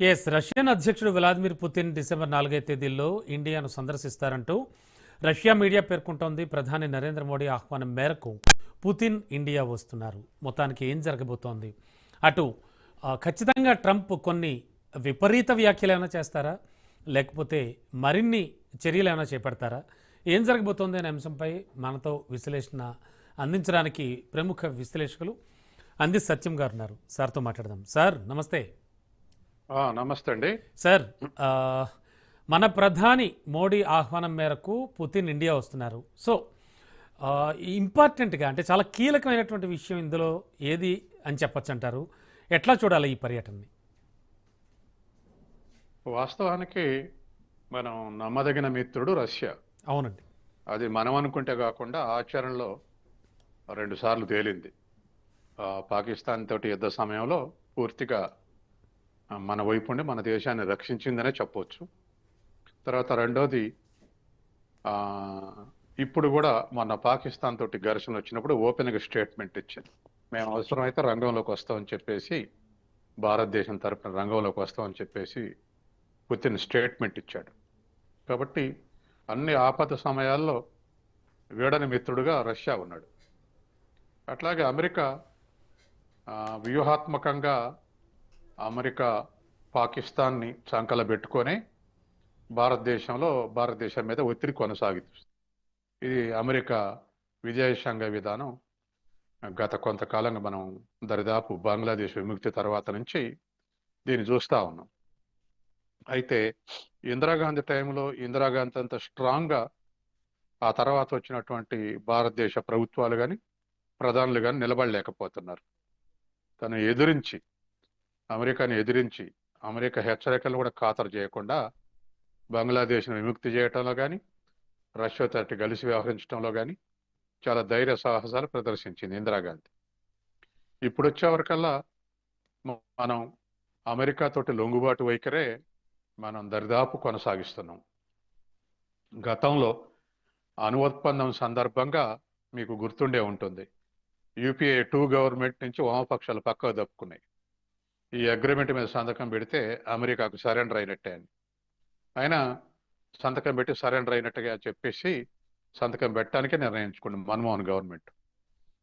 Yes Russian అధ్యక్షుడు Vladimir Putin December నాలుగై తేదీల్లో ఇండియాను సందర్శిస్తారంటూ రష్యా మీడియా పేర్కొంటోంది. ప్రధాని నరేంద్ర మోడీ ఆహ్వానం మేరకు పుతిన్ ఇండియా వస్తున్నారు. మొత్తానికి ఏం జరగబోతోంది? అటు ఖచ్చితంగా ట్రంప్ కొన్ని విపరీత వ్యాఖ్యలు ఏమైనా చేస్తారా? లేకపోతే మరిన్ని చర్యలు ఏమైనా చేపడతారా? ఏం జరగబోతోంది అనే అంశంపై మనతో విశ్లేషణ అందించడానికి ప్రముఖ విశ్లేషకులు అంది సత్యం గారు ఉన్నారు సార్తో మాట్లాడదాం. సార్ నమస్తే. నమస్తే అండి. సార్ మన ప్రధాని మోడీ ఆహ్వానం మేరకు పుతిన్ ఇండియా వస్తున్నారు. సో ఇంపార్టెంట్గా అంటే చాలా కీలకమైనటువంటి విషయం ఇందులో ఏది అని చెప్పొచ్చు అంటారు ఎట్లా చూడాలి ఈ పర్యటనని? వాస్తవానికి మనం నమ్మదగిన మిత్రుడు రష్యా. అవునండి. అది మనం అనుకుంటే కాకుండా ఆచరణలో రెండు సార్లు తేలింది. పాకిస్తాన్ తోటి యుద్ధ సమయంలో పూర్తిగా మన వైపు ఉండి మన దేశాన్ని రక్షించిందనే చెప్పవచ్చు తర్వాత రెండోది ఇప్పుడు కూడా మొన్న పాకిస్తాన్ తోటి ఘర్షణ వచ్చినప్పుడు ఓపెన్గా స్టేట్మెంట్ ఇచ్చింది మేము అవసరమైతే రంగంలోకి వస్తామని చెప్పేసి భారతదేశం తరపున రంగంలోకి వస్తామని చెప్పేసి పుతిన్ స్టేట్మెంట్ ఇచ్చాడు. కాబట్టి అన్ని ఆపద సమయాల్లో వీడని మిత్రుడుగా రష్యా ఉన్నాడు. అట్లాగే అమెరికా వ్యూహాత్మకంగా అమెరికా పాకిస్తాన్ని చంకల పెట్టుకొని భారతదేశంలో భారతదేశం మీద ఒత్తిడి కొనసాగిస్తుంది. ఇది అమెరికా విదేశాంగ విధానం గత కొంతకాలంగా మనం దరిదాపు బంగ్లాదేశ్ విముక్తి తర్వాత నుంచి దీన్ని చూస్తా ఉన్నాం. అయితే ఇందిరాగాంధీ టైంలో ఇందిరాగాంధీ అంత స్ట్రాంగ్గా ఆ తర్వాత వచ్చినటువంటి భారతదేశ ప్రభుత్వాలు కానీ ప్రధానులు కానీ నిలబడలేకపోతున్నారు. తను ఎదురించి అమెరికాని ఎదిరించి అమెరికా హెచ్చరికలు కూడా ఖాతరు చేయకుండా బంగ్లాదేశ్ను విముక్తి చేయటంలో కానీ రష్యా తోటి కలిసి వ్యవహరించడంలో కానీ చాలా ధైర్య సాహసాలు ప్రదర్శించింది ఇందిరాగాంధీ ఇప్పుడు వచ్చేవరకల్లా మనం అమెరికా తోటి లొంగుబాటు వైఖరే మనం దరిదాపు కొనసాగిస్తున్నాం. గతంలో అణు ఒప్పందం సందర్భంగా మీకు గుర్తుండే ఉంటుంది. యూపీఏ టూ గవర్నమెంట్ నుంచి వామపక్షాలు పక్కకు దప్పుకున్నాయి. ఈ అగ్రిమెంట్ మీద సంతకం పెడితే అమెరికాకు సరెండర్ అయినట్టే అని. అయినా సంతకం పెట్టి సరెండర్ అయినట్టుగా చెప్పేసి సంతకం పెట్టడానికి నిర్ణయించుకుంది మన్మోహన్ గవర్నమెంట్.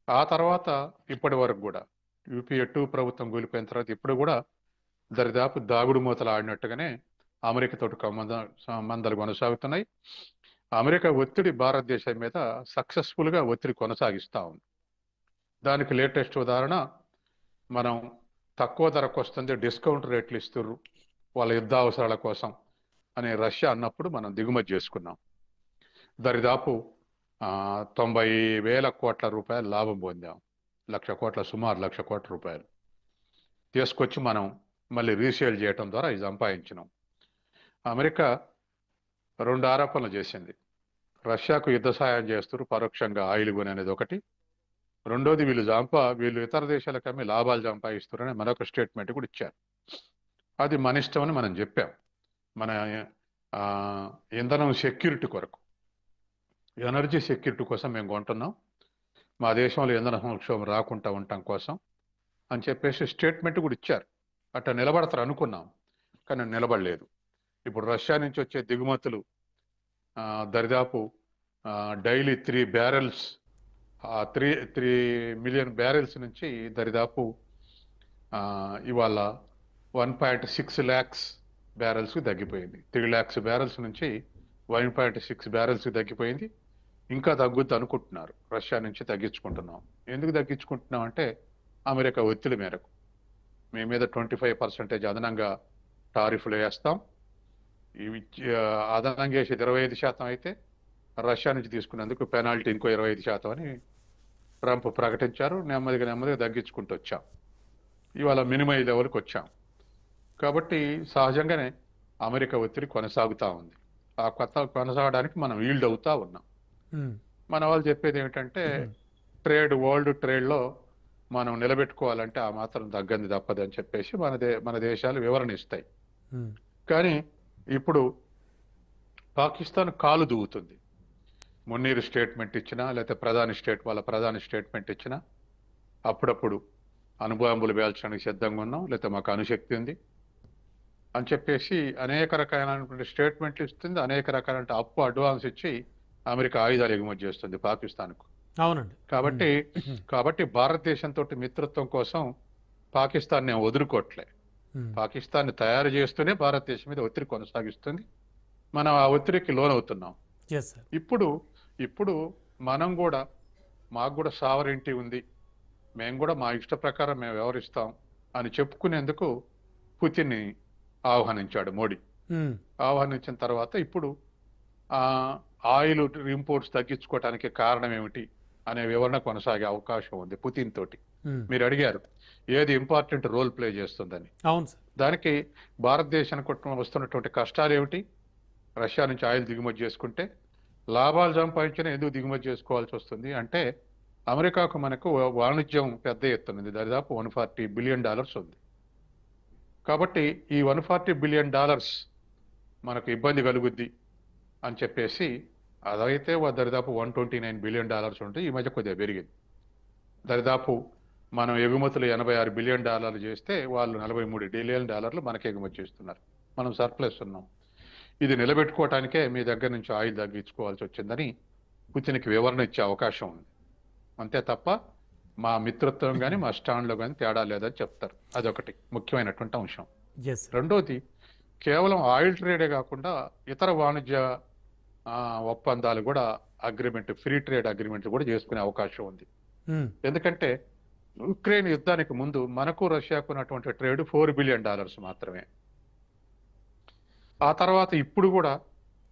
ఆ తర్వాత ఇప్పటి వరకు కూడా యూపీఏ టూ ప్రభుత్వం కూలిపోయిన తర్వాత ఇప్పుడు కూడా దరిదాపు దాగుడు మూతలు ఆడినట్టుగానే అమెరికా తోటి సంబంధ సంబంధాలు కొనసాగుతున్నాయి. అమెరికా ఒత్తిడి భారతదేశం మీద సక్సెస్ఫుల్గా ఒత్తిడి కొనసాగిస్తూ ఉంది. దానికి లేటెస్ట్ ఉదాహరణ మనం తక్కువ ధరకు వస్తుంది డిస్కౌంట్ రేట్లు ఇస్తుర్రు వాళ్ళ యుద్ధ అవసరాల కోసం అని రష్యా అన్నప్పుడు మనం దిగుమతి చేసుకున్నాం. దరిదాపు తొంభై వేల కోట్ల రూపాయలు లాభం పొందాం. లక్ష కోట్ల సుమారు లక్ష కోట్ల రూపాయలు. తీసుకొచ్చి మనం మళ్ళీ రీసేల్ చేయటం ద్వారా ఇది సంపాదించినాం. అమెరికా రెండు ఆరోపణలు చేసింది. రష్యాకు యుద్ధ సహాయం చేస్తారు పరోక్షంగా ఆయిల్ కొని అనేది ఒకటి. రెండోది వీళ్ళు సంపా వీళ్ళు ఇతర దేశాలకు అమ్మి లాభాలు సంపాదిస్తున్నారని మరొక స్టేట్మెంట్ కూడా ఇచ్చారు. అది మన ఇష్టం అని మనం చెప్పాం. మన ఇంధనం సెక్యూరిటీ కొరకు. ఎనర్జీ సెక్యూరిటీ కోసం మేము కొంటున్నాం. మా దేశంలో ఇంధన సంక్షోభం రాకుండా ఉండటం కోసం అని చెప్పేసి స్టేట్మెంట్ కూడా ఇచ్చారు. అట్లా నిలబడతారు అనుకున్నాం కానీ నిలబడలేదు. ఇప్పుడు రష్యా నుంచి వచ్చే దిగుమతులు దరిదాపు daily three barrels three three million barrels నుంచి దరిదాపు ఇవాళ వన్ పాయింట్ సిక్స్ ల్యాక్స్ బ్యారెల్స్కి తగ్గిపోయింది. త్రీ ల్యాక్స్ బ్యారెల్స్ నుంచి వన్ పాయింట్ సిక్స్ బ్యారెల్స్కి తగ్గిపోయింది. ఇంకా తగ్గుద్ది అనుకుంటున్నారు. రష్యా నుంచి తగ్గించుకుంటున్నాం. ఎందుకు తగ్గించుకుంటున్నాం అంటే అమెరికా ఒత్తిడి మేరకు. మీ మీద ట్వంటీ ఫైవ్ పర్సెంటేజ్ అదనంగా టారిఫ్లు వేస్తాం. ఇవి అదనంగా వేసేది ఇరవై ఐదు శాతం అయితే రష్యా నుంచి తీసుకున్నందుకు పెనాల్టీ ఇంకో ఇరవై ఐదు శాతం అని ట్రంప్ ప్రకటించారు. నెమ్మదిగా నెమ్మదిగా తగ్గించుకుంటూ వచ్చాం. ఇవాళ మినిమం లెవెల్కి వచ్చాం. కాబట్టి సహజంగానే అమెరికా ఒత్తిడి కొనసాగుతా ఉంది. ఆ కొత్త కొనసాగడానికి మనం ఈల్డ్ అవుతా ఉన్నాం. మన వాళ్ళు చెప్పేది ఏమిటంటే ట్రేడ్ వరల్డ్ ట్రేడ్లో మనం నిలబెట్టుకోవాలంటే ఆ మాత్రం తగ్గంది తప్పదని చెప్పేసి మన దే మన దేశాలు వివరణ ఇస్తాయి. కానీ ఇప్పుడు పాకిస్తాన్ కాలు దూవుతుంది మున్నీరు స్టేట్మెంట్ ఇచ్చినా లేకపోతే ప్రధాని స్టేట్ వాళ్ళ ప్రధాని స్టేట్మెంట్ ఇచ్చినా అప్పుడప్పుడు అణుబాంబులు పేల్చడానికి సిద్ధంగా ఉన్నాం లేకపోతే మాకు అణుశక్తి ఉంది అని చెప్పేసి అనేక రకాలైనటువంటి స్టేట్మెంట్లు ఇస్తుంది అనేక రకాలైన అప్పు అడ్వాన్స్ ఇచ్చి అమెరికా ఆయుధాలు ఎగుమతి చేస్తుంది పాకిస్తాన్కు. అవునండి. కాబట్టి. కాబట్టి భారతదేశంతో మిత్రత్వం కోసం పాకిస్తాన్ నేను వదులుకోవట్లే. పాకిస్తాన్ తయారు చేస్తూనే భారతదేశం మీద ఒత్తిడి కొనసాగిస్తుంది. మనం ఆ ఒత్తిడికి లోనవుతున్నాం. ఇప్పుడు ఇప్పుడు మనం కూడా మాకు కూడా సావరింటి ఉంది. మేము కూడా మా ఇష్ట ప్రకారం మేము వ్యవహరిస్తాం అని చెప్పుకునేందుకు పుతిన్ని ఆహ్వానించాడు మోడీ. ఆహ్వానించిన తర్వాత ఇప్పుడు ఆ ఆయిల్ ఇంపోర్ట్స్ తగ్గించుకోవడానికి కారణం ఏమిటి అనే వివరణ కొనసాగే అవకాశం ఉంది పుతిన్ తోటి. మీరు అడిగారు ఏది ఇంపార్టెంట్ రోల్ ప్లే చేస్తుందని? అవును దానికి భారతదేశానికి వస్తున్నటువంటి కష్టాలు ఏమిటి? రష్యా నుంచి ఆయిల్ దిగుమతి చేసుకుంటే లాభాలు సంపాదించిన ఎందుకు దిగుమతి చేసుకోవాల్సి వస్తుంది? అంటే అమెరికాకు మనకు వాణిజ్యం పెద్ద ఎత్తున ఉంది. దాదాపు వన్ ఫార్టీ బిలియన్ డాలర్స్ ఉంది. కాబట్టి ఈ వన్ ఫార్టీ బిలియన్ డాలర్స్ మనకు ఇబ్బంది కలుగుద్ది అని చెప్పేసి అదైతే దరిదాపు one twenty nine billion dollars ఉంటే ఈ మధ్య కొద్దిగా పెరిగింది. దరిదాపు మనం ఎగుమతులు ఎనభై ఆరు బిలియన్ డాలర్లు చేస్తే వాళ్ళు నలభై మూడు బిలియన్ డాలర్లు మనకి ఎగుమతి చేస్తున్నారు. మనం సర్ప్లస్ ఉన్నాం. ఇది నిలబెట్టుకోవటానికే మీ దగ్గర నుంచి ఆయిల్ తగ్గించుకోవాల్సి వచ్చిందని పుతిన్కి వివరణ ఇచ్చే అవకాశం ఉంది. అంతే తప్ప మా మిత్రత్వం కానీ మా స్టాండ్లో కానీ తేడా లేదని చెప్తారు. అదొకటి ముఖ్యమైనటువంటి అంశం. రెండోది కేవలం ఆయిల్ ట్రేడే కాకుండా ఇతర వాణిజ్య ఒప్పందాలు కూడా అగ్రిమెంట్ ఫ్రీ ట్రేడ్ అగ్రిమెంట్ కూడా చేసుకునే అవకాశం ఉంది. ఉమ్. ఎందుకంటే ఉక్రెయిన్ యుద్ధానికి ముందు మనకు రష్యాకు ఉన్నటువంటి ట్రేడ్ ఫోర్ బిలియన్ డాలర్స్ మాత్రమే. ఆ తర్వాత ఇప్పుడు కూడా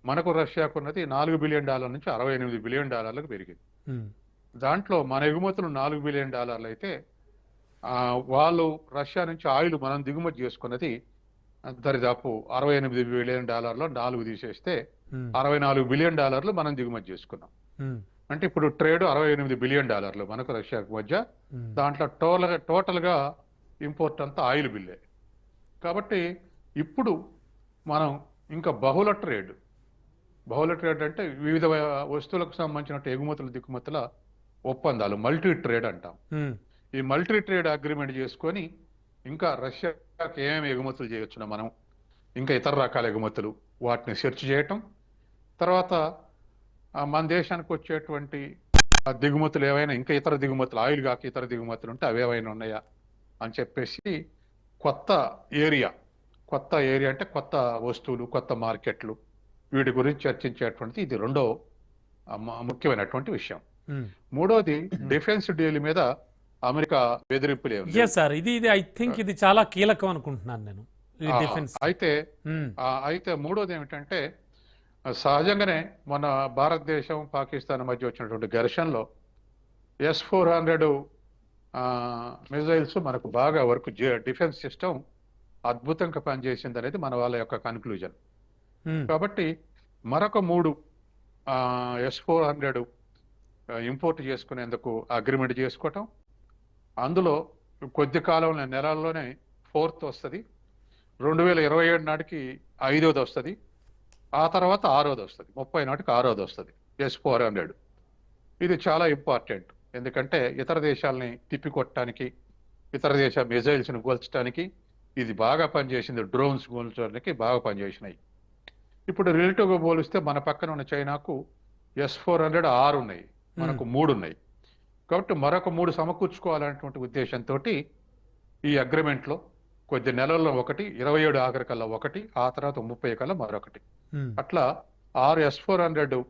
మనకు రష్యాకు ఉన్నది నాలుగు బిలియన్ డాలర్ నుంచి అరవై ఎనిమిది బిలియన్ డాలర్లకు పెరిగింది. దాంట్లో మన ఎగుమతులు నాలుగు బిలియన్ డాలర్లు అయితే వాళ్ళు రష్యా నుంచి ఆయిల్ మనం దిగుమతి చేసుకున్నది దరిదాపు అరవై ఎనిమిది బిలియన్ డాలర్లో నాలుగు తీసేస్తే. అరవై నాలుగు బిలియన్ డాలర్లు మనం దిగుమతి చేసుకున్నాం. అంటే ఇప్పుడు ట్రేడ్ అరవై ఎనిమిది బిలియన్ డాలర్లు మనకు రష్యాకు మధ్య. దాంట్లో టోటల్ టోటల్గా ఇంపోర్ట్ అంతా ఆయిల్ బిల్లే కాబట్టి ఇప్పుడు మనం ఇంకా బహుళ ట్రేడ్ బహుళ ట్రేడ్ అంటే వివిధ వస్తువులకు సంబంధించిన ఎగుమతుల దిగుమతుల ఒప్పందాలు మల్టీ ట్రేడ్ అంటాం. ఈ మల్టీ ట్రేడ్ అగ్రిమెంట్ చేసుకొని ఇంకా రష్యాకి ఏమేమి ఎగుమతులు చేయొచ్చునో మనం ఇంకా ఇతర రకాల ఎగుమతులు వాటిని సెర్చ్ చేయటం తర్వాత మన దేశానికి వచ్చేటువంటి ఆ దిగుమతులు ఏవైనా ఇంకా ఇతర దిగుమతులు ఆయిల్ కాక ఇతర దిగుమతులు ఉంటే అవి ఏవైనా ఉన్నాయా అని చెప్పేసి కొత్త ఏరియా కొత్త ఏరియా అంటే కొత్త వస్తువులు కొత్త మార్కెట్లు వీటి గురించి చర్చించేటువంటిది ఇది రెండో ముఖ్యమైనటువంటి విషయం ఉమ్. మూడోది డిఫెన్స్ డీల్ మీద అమెరికా బెదిరింపులు ఏమి లేవు. ఎస్ సార్ ఇది ఇది ఐ థింక్ ఇది చాలా కీలకం అనుకుంటున్నాను నేను డిఫెన్స్ అయితే. ఆ, అయితే మూడోది ఏమిటంటే సహజంగానే మన భారతదేశం పాకిస్తాన్ మధ్య వచ్చినటువంటి ఘర్షణలో ఎస్ ఫోర్ హండ్రెడ్ మిజైల్స్ మనకు బాగా వర్క్ డిఫెన్స్ సిస్టమ్ అద్భుతంగా పనిచేసింది అనేది మన వాళ్ళ యొక్క కన్క్లూజన్. కాబట్టి మరొక మూడు ఎస్ ఫోర్ హండ్రెడ్ ఇంపోర్ట్ చేసుకునేందుకు అగ్రిమెంట్ చేసుకోవటం. అందులో కొద్ది కాలంలో నెలల్లోనే ఫోర్త్ వస్తుంది. రెండు వేల ఇరవై ఏడు నాటికి ఐదోది వస్తుంది. ఆ తర్వాత ఆరోది వస్తుంది. ముప్పై నాటికి ఆరోది వస్తుంది. ఎస్ ఫోర్ హండ్రెడ్ ఇది చాలా ఇంపార్టెంట్ ఎందుకంటే ఇతర దేశాలని తిప్పికొట్టడానికి ఇతర దేశ మిజైల్స్ని కూల్చడానికి ఇది బాగా పనిచేసింది డ్రోన్స్ కూల్చడానికి బాగా పనిచేసినాయి. ఇప్పుడు రిలేటివ్గా పోలిస్తే మన పక్కన ఉన్న చైనాకు ఎస్ ఫోర్ హండ్రెడ్ ఆరు ఉన్నాయి. మనకు మూడు ఉన్నాయి. కాబట్టి మరొక మూడు సమకూర్చుకోవాలనేటువంటి ఉద్దేశంతో ఈ అగ్రిమెంట్లో కొద్ది నెలల్లో ఒకటి ఇరవై ఏడు ఆఖరి కల్లా ఒకటి ఆ తర్వాత ముప్పై కల్లా మరొకటి. అట్లా ఆరు ఎస్ ఫోర్ హండ్రెడ్